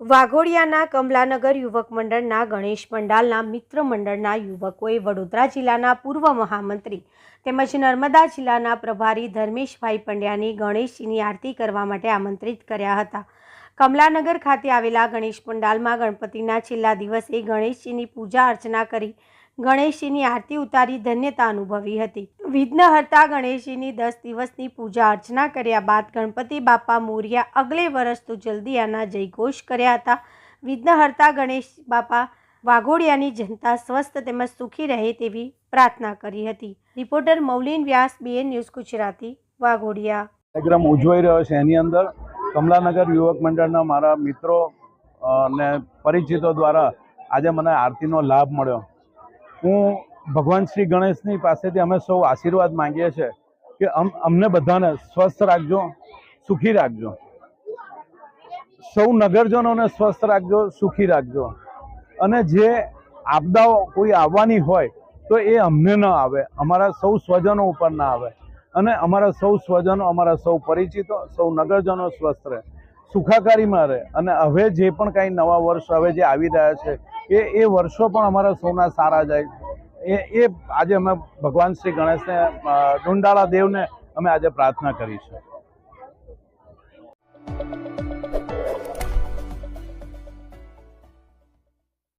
વાઘોડિયાના કમલાનગર યુવક મંડળના ગણેશ પંડાલના મિત્ર મંડળના યુવકોએ વડોદરા જિલ્લાના પૂર્વ મહામંત્રી તેમજ નર્મદા જિલ્લાના પ્રભારી ધર્મેશભાઈ પંડ્યાની ગણેશજીની આરતી કરવા માટે આમંત્રિત કર્યા હતા. કમલાનગર ખાતે આવેલા ગણેશ પંડાલમાં ગણપતિના છેલ્લા દિવસે ગણેશજીની પૂજા અર્ચના કરી ગણેશજીની આરતી ઉતારી ધન્યતા અનુભવી હતી. વિઘ્નહર્તા ગણેશજીની દસ દિવસની પૂજા અર્ચના કર્યા બાદ ગણપતિ બાપા મોર્યા અગલે વર્ષ તો જલ્દી આના જયઘોષ કર્યા હતા. વિઘ્નહર્તા ગણેશ બાપા વાઘોડિયાની જનતા સ્વસ્થ તેમજ સુખી રહે તેવી પ્રાર્થના કરી હતી. Reporter Maulin Vyas, BN news Gujarati, Vaghodiya. કાર્યક્રમ ઉજવાઈ રહ્યો છે. એની અંદર કમલાનગર યુવક મંડળના મારા મિત્રો અને પરિચિતો દ્વારા આજે મને આરતીનો લાભ મળ્યો. હું ભગવાન શ્રી ગણેશની પાસેથી અમે સૌ આશીર્વાદ માંગીએ છીએ કે અમ, અમને બધાને સ્વસ્થ રાખજો, સુખી રાખજો. સૌ નગરજનોને સ્વસ્થ રાખજો, સુખી રાખજો. અને જે આપદાઓ કોઈ આવવાની હોય તો એ અમને ન આવે, અમારા સૌ સ્વજનો ઉપર ના આવે. અને અમારા સૌ સ્વજનો, અમારા સૌ પરિચિતો, સૌ નગરજનો સ્વસ્થ રહે, સુખાકારીમાં રહે. અને હવે જે પણ કાંઈ નવા વર્ષ હવે જે આવી રહ્યા છે એ એ વર્ષો પણ અમારા સૌના સારા જાય. એ એ આજે અમે ભગવાન શ્રી ગણેશને ડુંડાળા દેવને અમે આજે પ્રાર્થના કરી છે.